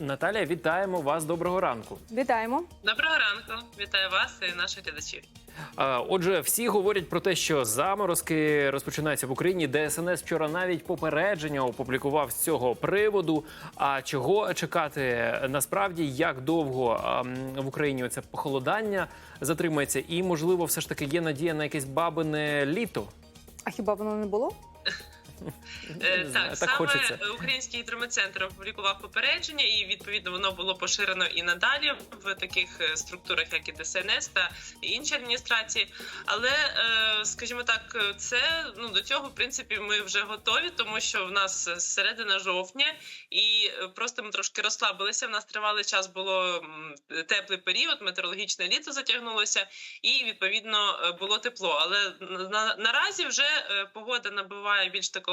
Наталія, вітаємо вас. Доброго ранку. Вітаємо. Доброго ранку, вітаю вас і наших глядачів. А, Отже, всі говорять про те, що заморозки розпочинаються в Україні. ДСНС вчора навіть попередження опублікував з цього приводу. А чого чекати насправді, як довго в Україні оце похолодання затримається, і можливо, все ж таки є надія на якесь бабине літо. А хіба воно не було? Е, Не знаю, так, так саме хочеться. Український гідрометцентр опублікував попередження, і відповідно воно було поширено і надалі в таких е, структурах, як і ДСНС та інші адміністрації. Але, е, скажімо так, е, це ну до цього в принципі ми вже готові, тому що в нас середина жовтня, і е, просто ми трошки розслабилися. В нас тривалий час було теплий період, метеорологічне літо затягнулося, і відповідно е, було тепло. Але на, наразі вже е, погода набуває більш такого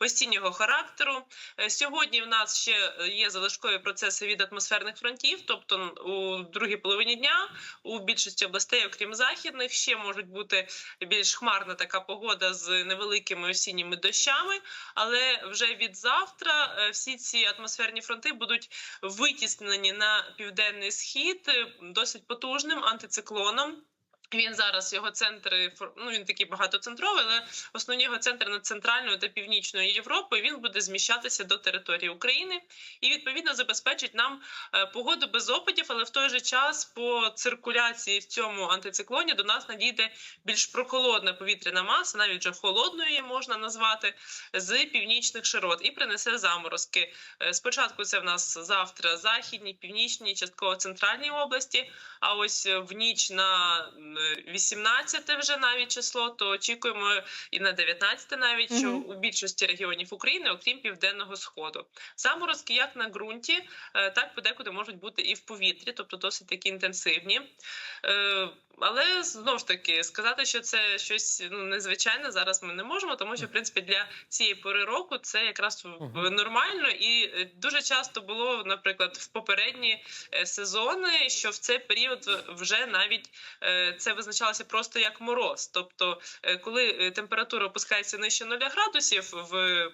осіннього характеру. Е, Сьогодні в нас ще є залишкові процеси від атмосферних фронтів, тобто у другій половині дня у більшості областей, окрім західних, ще можуть бути більш хмарна така погода з невеликими осінніми дощами. Але вже від завтра е, всі ці атмосферні фронти будуть витіснені на південний схід е, досить потужним антициклоном. Він зараз його центри ну він такий багатоцентровий, але основні його центри над центральною та північною Європою він буде зміщатися до території України і відповідно забезпечить нам е, погоду без опадів, але в той же час по циркуляції в цьому антициклоні до нас надійде більш прохолодна повітряна маса, навіть вже холодною її можна назвати з північних широт, і принесе заморозки. Е, Спочатку це в нас завтра західні, північні, частково центральній області. А ось в ніч на 18 вже навіть число, то очікуємо і на 19 навіть, що у більшості регіонів України, окрім південного сходу, заморозки як на ґрунті, е, так подекуди можуть бути і в повітрі, тобто досить такі інтенсивні. Е, Але знову ж таки сказати, що це щось ну незвичайне зараз ми не можемо, тому що в принципі для цієї пори року це якраз нормально. І е, дуже часто було, наприклад, в попередні сезони, що в цей період вже навіть е, це визначалося просто як мороз. Тобто, е, коли е, температура опускається нижче 0 градусів в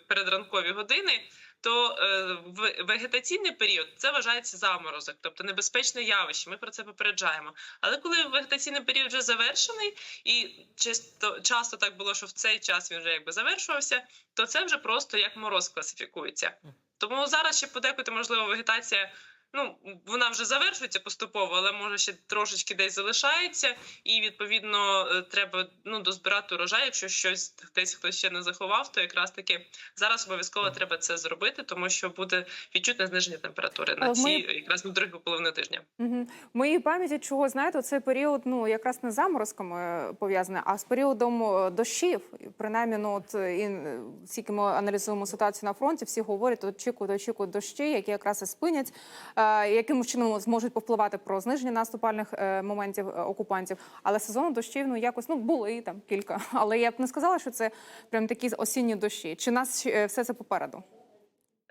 передранкові години. То е, в вегетаційний період це вважається заморозок, тобто небезпечне явище. Ми про це попереджаємо. Але коли вегетаційний період вже завершений, і часто часто так було, що в цей час він вже якби завершувався, то це вже просто як мороз класифікується. Тому зараз ще подекуди, можливо, вегетація. Ну, вона вже завершується поступово, але може ще трошечки десь залишається, і відповідно е, треба ну дозбирати урожай. Якщо щось десь хтось ще не заховав, то якраз таки зараз обов'язково треба це зробити, тому що буде відчутне зниження температури на Але ці ми- якраз на другу половину тижня. Угу. В моїй пам'яті, чого знаєте, цей період ну якраз не заморозками е, пов'язаний, а з періодом е, дощів. Принаймні, ну от е, і е, скільки ми аналізуємо ситуацію на фронті, всі говорять, очікують, очікують дощі, які якраз і спинять, е, яким чином зможуть повпливати про зниження наступальних е, моментів е, окупантів. Але сезону дощів ну якось ну були там кілька. Але я б не сказала, що це прям такі осінні дощі. Чи нас е, все це попереду?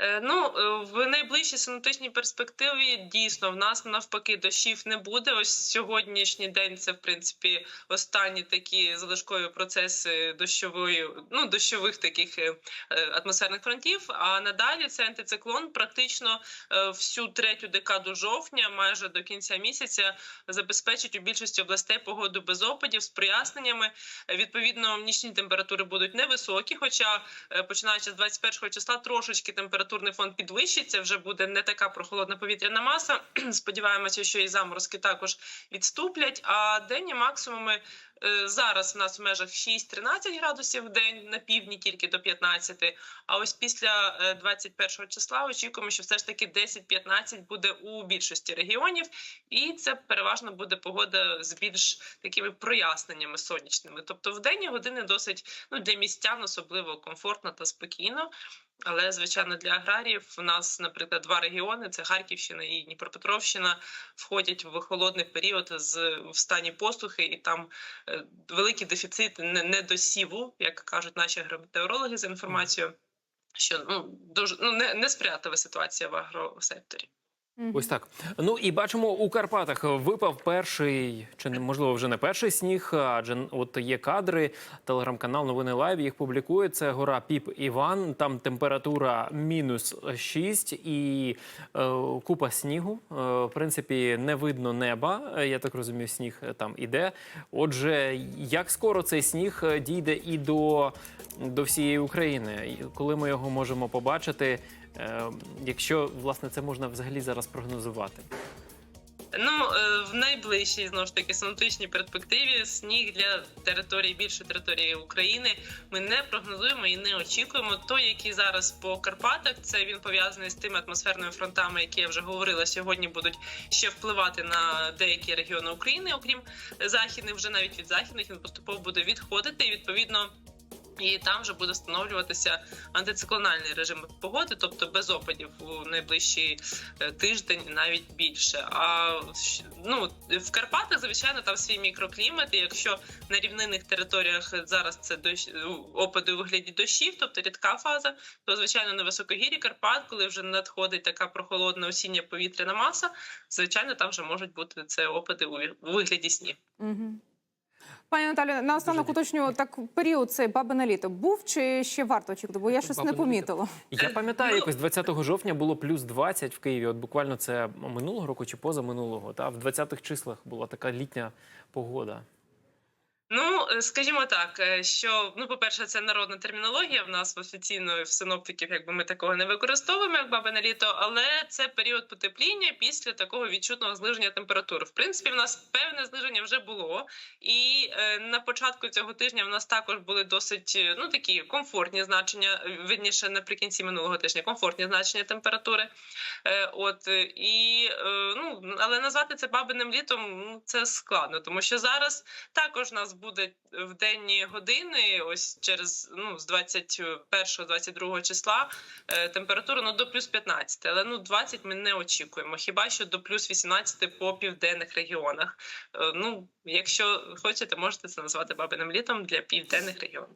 Е, Ну е, в найближчій синоптичній перспективі дійсно в нас навпаки дощів не буде. Ось сьогоднішній день це в принципі останні такі залишкові процеси дощової, ну дощових таких е, атмосферних фронтів. А надалі цей антициклон практично всю третю декаду жовтня, майже до кінця місяця, забезпечить у більшості областей погоду без опадів з проясненнями. Відповідно, нічні температури будуть невисокі, хоча починаючи з 21 числа трошечки температурний фон підвищиться. Вже буде не така прохолодна повітряна маса. Сподіваємося, що і заморозки також відступлять. А денні максимуми е, зараз в нас в межах 6-13 градусів в день на півдні тільки до 15. А ось після е, 21 числа очікуємо, що все ж таки 10-15 буде у більшості регіонів, і це переважно буде погода з більш такими проясненнями сонячними. Тобто в денні години досить ну для містян особливо комфортно та спокійно. Але звичайно для аграріїв у нас, наприклад, два регіони: це Харківщина і Дніпропетровщина, входять в холодний період з в стані посухи, і там е, великий дефіцит недосіву, як кажуть наші агрометеорологи за інформацією, що ну дуже ну не, не сприятлива ситуація в агросекторі. Ось так. Ну і бачимо, у Карпатах випав перший, чи не можливо вже не перший сніг, адже от є кадри. Телеграм-канал Новини Лайв їх публікує. Це гора Піп Іван. Там температура мінус 6 і е, купа снігу. Е, в принципі, не видно неба. Я так розумію, сніг там іде. Отже, як скоро цей сніг дійде і до, до всієї України? Коли ми його можемо побачити? Е, якщо власне це можна взагалі зараз прогнозувати. Ну е, в найближчій знову ж таки синоптичній перспективі сніг для території більшої території України ми не прогнозуємо і не очікуємо. Той, який зараз по Карпатах, це він пов'язаний з тими атмосферними фронтами, які я вже говорила сьогодні, будуть ще впливати на деякі регіони України, окрім західних, вже навіть від західних він поступово буде відходити. І відповідно. І там вже буде встановлюватися антициклональний режим погоди, тобто без опадів у найближчий е, тиждень, навіть більше. А ну в Карпатах, звичайно, там свій мікроклімат. І якщо на рівнинних територіях зараз це дощ опади у вигляді дощів, тобто рідка фаза, то звичайно на високогір'ї Карпат, коли вже надходить така прохолодна осіння повітряна маса, звичайно, там вже можуть бути це опади у вигляді снів. Угу. Пані Наталі, на останок уточню, так період цей бабине літо був чи ще варто очікувати? Бо я щось не Бабине літо. помітила. Я пам'ятаю, Ну- якось 20 жовтня було плюс 20 в Києві. От буквально це минулого року чи позаминулого. Та в 20-х числах була така літня погода. Ну, е, скажімо так, е, що ну, по-перше, це народна термінологія. В нас офіційно в синоптиків, якби ми такого не використовуємо, як бабине літо, але це період потепління після такого відчутного зниження температури. В принципі, в нас певне зниження вже було, і е, на початку цього тижня в нас також були досить е, ну такі комфортні значення. е, Вірніше наприкінці минулого тижня комфортні значення температури. Е, от і е, ну але назвати це бабиним літом ну це складно, тому що зараз також нас буде в денні години, ось через ну з 21-22 числа е, температура ну до плюс 15, але ну 20 ми не очікуємо. Хіба що до плюс 18 по південних регіонах. Е, ну, якщо хочете, можете це назвати бабиним літом для південних регіонів.